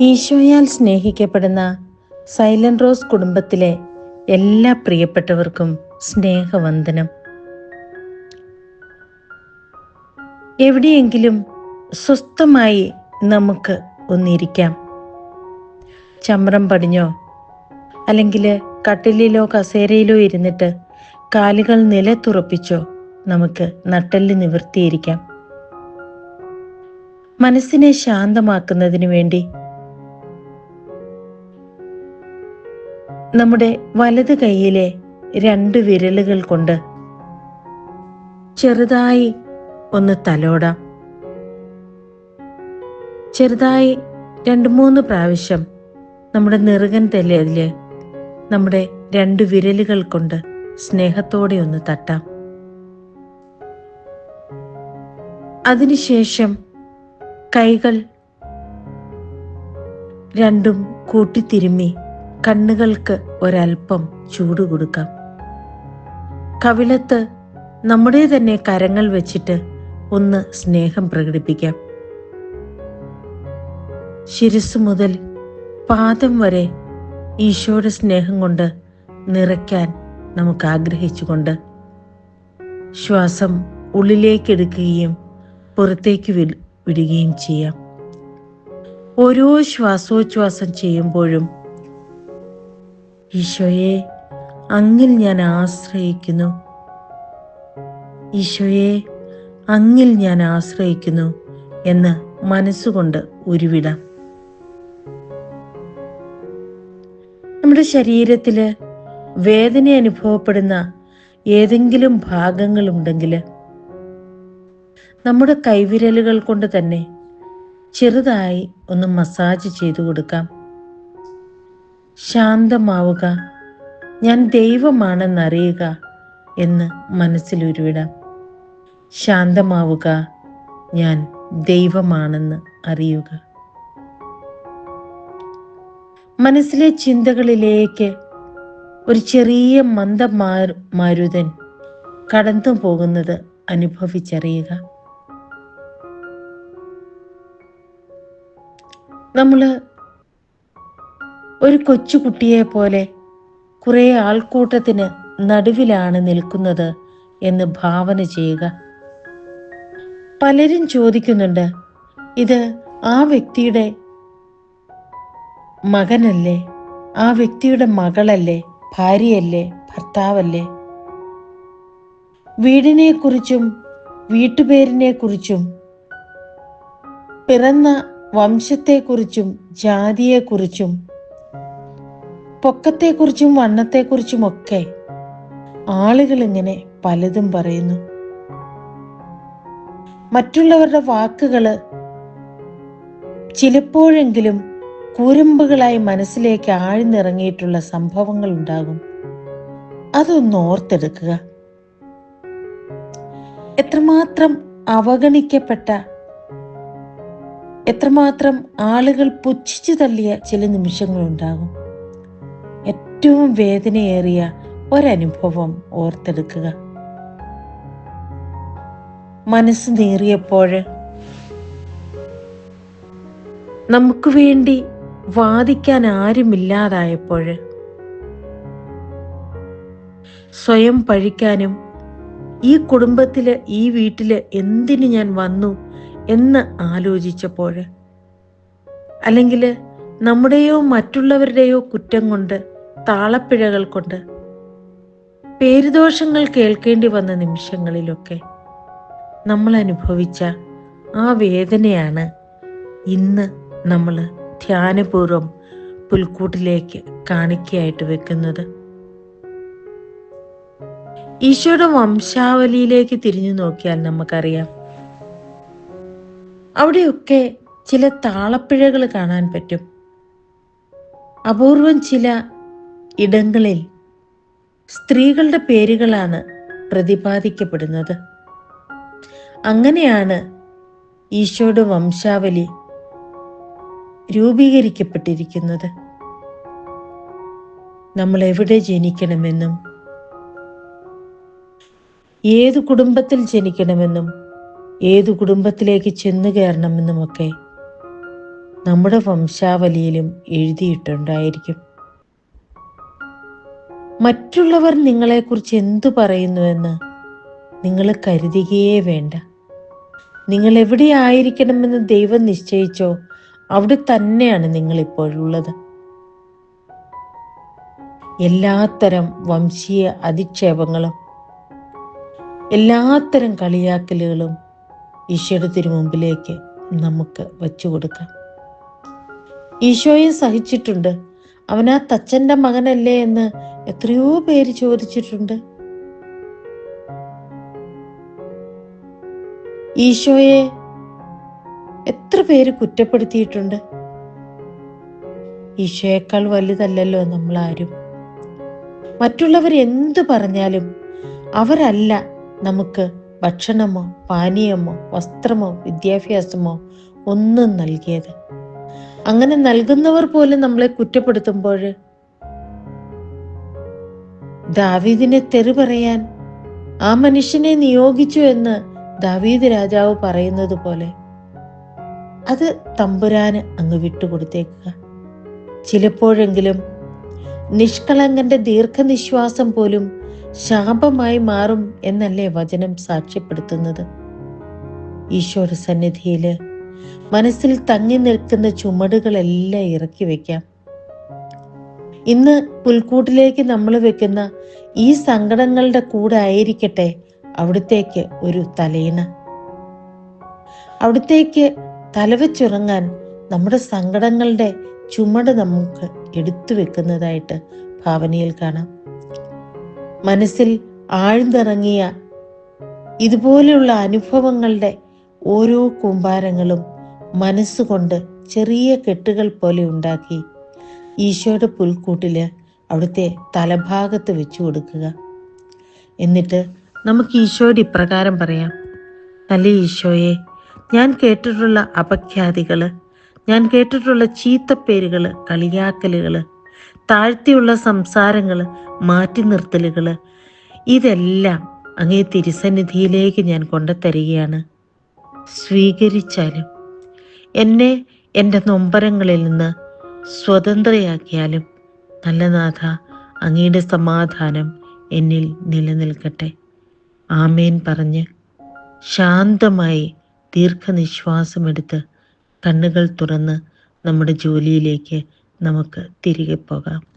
ഈശോയാൽ സ്നേഹിക്കപ്പെടുന്ന silent rose കുടുംബത്തിലെ എല്ലാ പ്രിയപ്പെട്ടവർക്കും സ്നേഹവന്ദനം. എവിടെയെങ്കിലും സ്വസ്ഥമായി നമുക്ക് ഒന്നിരിക്കാം. ചമ്രം പടിഞ്ഞോ അല്ലെങ്കിൽ കട്ടിലിലോ കസേരയിലോ ഇരുന്നിട്ട് കാലുകൾ നിലത്തുറപ്പിച്ചോ നമുക്ക് നട്ടെല്ല് നിവർത്തിയിരിക്കാം. മനസ്സിനെ ശാന്തമാക്കുന്നതിന് വേണ്ടി നമ്മുടെ വലത് കൈയിലെ രണ്ട് വിരലുകൾ കൊണ്ട് ചെറുതായി ഒന്ന് തലോടാം. ചെറുതായി രണ്ട് മൂന്ന് പ്രാവശ്യം നമ്മുടെ നെറുകൻ തലയിൽ നമ്മുടെ രണ്ട് വിരലുകൾ കൊണ്ട് സ്നേഹത്തോടെ ഒന്ന് തട്ടാം. അതിനുശേഷം കൈകൾ രണ്ടും കൂട്ടിത്തിരുമ്മി കണ്ണുകൾക്ക് ഒരൽപ്പം ചൂട് കൊടുക്കാം. കവിളത്ത് നമ്മുടെ തന്നെ കരങ്ങൾ വെച്ചിട്ട് ഒന്ന് സ്നേഹം പ്രകടിപ്പിക്കാം. ശിരസ് മുതൽ പാദം വരെ ഈശോയുടെ സ്നേഹം കൊണ്ട് നിറയ്ക്കാൻ നമുക്ക് ആഗ്രഹിച്ചുകൊണ്ട് ശ്വാസം ഉള്ളിലേക്ക് എടുക്കുകയും പുറത്തേക്ക് വിടുകയും ചെയ്യാം. ഓരോ ശ്വാസോച്ഛ്വാസം ചെയ്യുമ്പോഴും ഈശോയെ അങ്ങിൽ ഞാൻ ആശ്രയിക്കുന്നു. ഈശോയെ അങ്ങിൽ ഞാൻ ആശ്രയിക്കുന്നു എന്ന് മനസ്സുകൊണ്ട് ഉരുവിടാം. നമ്മുടെ ശരീരത്തിൽ വേദന അനുഭവപ്പെടുന്ന ഏതെങ്കിലും ഭാഗങ്ങളുണ്ടെങ്കിൽ നമ്മുടെ കൈവിരലുകൾ കൊണ്ട് തന്നെ ചെറുതായി ഒന്ന് മസാജ് ചെയ്തു കൊടുക്കാം. ശാന്തമാവുക. ഞാൻ ദൈവമാണെന്നറിയുക എന്ന് മനസ്സിൽ ഉരുവിടാം ശാന്തമാവുക. ഞാൻ ദൈവമാണെന്ന് അറിയുക. മനസ്സിലെ ചിന്തകളിലേക്ക് ഒരു ചെറിയ മന്ദ മാരുതൻ കടന്നു പോകുന്നത് അനുഭവിച്ചറിയുക. നമ്മൾ ഒരു കൊച്ചുകുട്ടിയെ പോലെ കുറെ ആൾക്കൂട്ടത്തിന് നടുവിലാണ് നിൽക്കുന്നത് എന്ന് ഭാവന ചെയ്യുക. പലരും ചോദിക്കുന്നുണ്ട് ഇത് ആ വ്യക്തിയുടെ മകനല്ലേ? ആ വ്യക്തിയുടെ മകളല്ലേ? ഭാര്യയല്ലേ? ഭർത്താവല്ലേ? വീടിനെ കുറിച്ചും വീട്ടുപേരിനെ കുറിച്ചും പിറന്ന വംശത്തെക്കുറിച്ചും ജാതിയെക്കുറിച്ചും പൊക്കത്തെക്കുറിച്ചും വണ്ണത്തെക്കുറിച്ചുമൊക്കെ ആളുകൾ ഇങ്ങനെ പലതും പറയുന്നു. മറ്റുള്ളവരുടെ വാക്കുകൾ ചിലപ്പോഴെങ്കിലും കുറുമ്പുകളായി മനസ്സിലേക്ക് ആഴ്ന്നിറങ്ങിയിട്ടുള്ള സംഭവങ്ങൾ ഉണ്ടാകും. അതൊന്ന് ഓർത്തെടുക്കുക. എത്രമാത്രം അവഗണിക്കപ്പെട്ട എത്രമാത്രം ആളുകൾ പുച്ഛിച്ചു തള്ളിയ ചില നിമിഷങ്ങളുണ്ടാകും. ഏറ്റവും വേദനയേറിയ ഒരനുഭവം ഓർത്തെടുക്കുക. മനസ്സ് നേറിയപ്പോൾ നമുക്ക് വേണ്ടി വാദിക്കാൻ ആരുമില്ലാതായപ്പോഴ് സ്വയം പഴിക്കാനും ഈ കുടുംബത്തിൽ ഈ വീട്ടിൽ എന്തിന് ഞാൻ വന്നു എന്ന് ആലോചിച്ചപ്പോൾ അല്ലെങ്കിൽ നമ്മുടെയോ മറ്റുള്ളവരുടെയോ കുറ്റം കൊണ്ട് താളപ്പിഴകൾ കൊണ്ട് പേരുദോഷങ്ങൾ കേൾക്കേണ്ടി വന്ന നിമിഷങ്ങളിലൊക്കെ നമ്മൾ അനുഭവിച്ച ആ വേദനയാണ് ഇന്ന് നമ്മൾ ധ്യാനപൂർവം പുൽക്കൂട്ടിലേക്ക് കാണിക്കയായിട്ട് വെക്കുന്നത്. ഈശോയുടെ വംശാവലിയിലേക്ക് തിരിഞ്ഞു നോക്കിയാൽ നമുക്കറിയാം. അവിടെയൊക്കെ ചില താളപ്പിഴകൾ കാണാൻ പറ്റും. അപൂർവം ചില ഇടങ്ങളിൽ സ്ത്രീകളുടെ പേരുകളാണ് പ്രതിപാദിക്കപ്പെടുന്നത്. അങ്ങനെയാണ് ഈശോയുടെ വംശാവലി രൂപീകരിക്കപ്പെട്ടിരിക്കുന്നത്. നമ്മൾ എവിടെ ജനിക്കണമെന്നും ഏതു കുടുംബത്തിൽ ജനിക്കണമെന്നും ഏതു കുടുംബത്തിലേക്ക് ചെന്നു കയറണമെന്നുമൊക്കെ നമ്മുടെ വംശാവലിയിലും എഴുതിയിട്ടുണ്ടായിരിക്കും. മറ്റുള്ളവർ നിങ്ങളെക്കുറിച്ച് എന്തു പറയുന്നുവെന്ന് നിങ്ങൾ കരുതുകയേ വേണ്ട. നിങ്ങൾ എവിടെ ആയിരിക്കണമെന്ന് ദൈവം നിശ്ചയിച്ചോ അവിടെ തന്നെയാണ് നിങ്ങൾ ഇപ്പോഴുള്ളത് എല്ലാത്തരം വംശീയ അധിക്ഷേപങ്ങളും എല്ലാത്തരം കളിയാക്കലുകളും ഈശോയുടെ തിരുമുമ്പിലേക്ക് നമുക്ക് വച്ചു കൊടുക്കാം ഈശോയെ സഹിച്ചിട്ടുണ്ട്. അവൻ ആ തച്ചന്റെ മകനല്ലേ എന്ന് എത്രയോ പേര് ചോദിച്ചിട്ടുണ്ട്. ഈശോയെ എത്ര പേര് കുറ്റപ്പെടുത്തിയിട്ടുണ്ട്? ഈശോയേക്കാൾ വലുതല്ലല്ലോ നമ്മളാരും. മറ്റുള്ളവർ എന്ത് പറഞ്ഞാലും അവരല്ല നമുക്ക് ഭക്ഷണമോ പാനീയമോ വസ്ത്രമോ വിദ്യാഭ്യാസമോ ഒന്നും നൽകിയത്. അങ്ങനെ നൽകുന്നവർ പോലും നമ്മളെ കുറ്റപ്പെടുത്തുമ്പോൾ ദാവീദിനെ തെറി പറയാൻ ആ മനുഷ്യനെ നിയോഗിച്ചു എന്ന് ദാവീദ് രാജാവ് പറയുന്നത് പോലെ അത് തമ്പുരാന് അങ്ങ് വിട്ടുകൊടുത്തേക്കുക ചിലപ്പോഴെങ്കിലും നിഷ്കളങ്കന്റെ ദീർഘനിശ്വാസം പോലും ശാപമായി മാറും എന്നല്ലേ വചനം സാക്ഷ്യപ്പെടുത്തുന്നത്. ഈശ്വര സന്നിധിയിൽ മനസ്സിൽ തങ്ങി നിൽക്കുന്ന ചുമടുകളെല്ലാം ഇറക്കി വെക്കാം. ഇന്ന് പുൽക്കൂട്ടിലേക്ക് നമ്മൾ വെക്കുന്ന ഈ സങ്കടങ്ങളുടെ കൂടെ ആയിരിക്കട്ടെ അവിടത്തേക്ക് ഒരു തലേണ അവിടത്തേക്ക് തലവച്ചുറങ്ങാൻ നമ്മുടെ സങ്കടങ്ങളുടെ ചുമട് നമുക്ക് എടുത്തു വെക്കുന്നതായിട്ട് ഭാവനയിൽ കാണാം. മനസ്സിൽ ആഴ്ന്നിറങ്ങിയ ഇതുപോലെയുള്ള അനുഭവങ്ങളുടെ ഓരോ കൂമ്പാരങ്ങളും മനസ്സുകൊണ്ട് ചെറിയ കെട്ടുകൾ പോലെ ഉണ്ടാക്കി ഈശോയുടെ പുൽക്കൂട്ടിൽ അവിടുത്തെ തലഭാഗത്ത് വെച്ചു കൊടുക്കുക. എന്നിട്ട് നമുക്ക് ഈശോയുടെ ഇപ്രകാരം പറയാം. നല്ല ഈശോയെ ഞാൻ കേട്ടിട്ടുള്ള അപഖ്യാതികൾ ഞാൻ കേട്ടിട്ടുള്ള ചീത്തപ്പേരുകൾ കളിയാക്കലുകൾ താഴ്ത്തിയുള്ള സംസാരങ്ങൾ മാറ്റി നിർത്തലുകൾ ഇതെല്ലാം അങ്ങേ തിരുസന്നിധിയിലേക്ക് ഞാൻ കൊണ്ടുതരികയാണ്. സ്വീകരിച്ചാലും എന്നെ എന്റെ നൊമ്പരങ്ങളിൽ നിന്ന് സ്വതന്ത്രയാക്കിയാലും നല്ല നാഥ അങ്ങയുടെ സമാധാനം എന്നിൽ നിലനിൽക്കട്ടെ. ആമേൻ പറഞ്ഞ് ശാന്തമായി ദീർഘനിശ്വാസമെടുത്ത് കണ്ണുകൾ തുറന്ന് നമ്മുടെ ജോലിയിലേക്ക് നമുക്ക് തിരികെ പോകാം.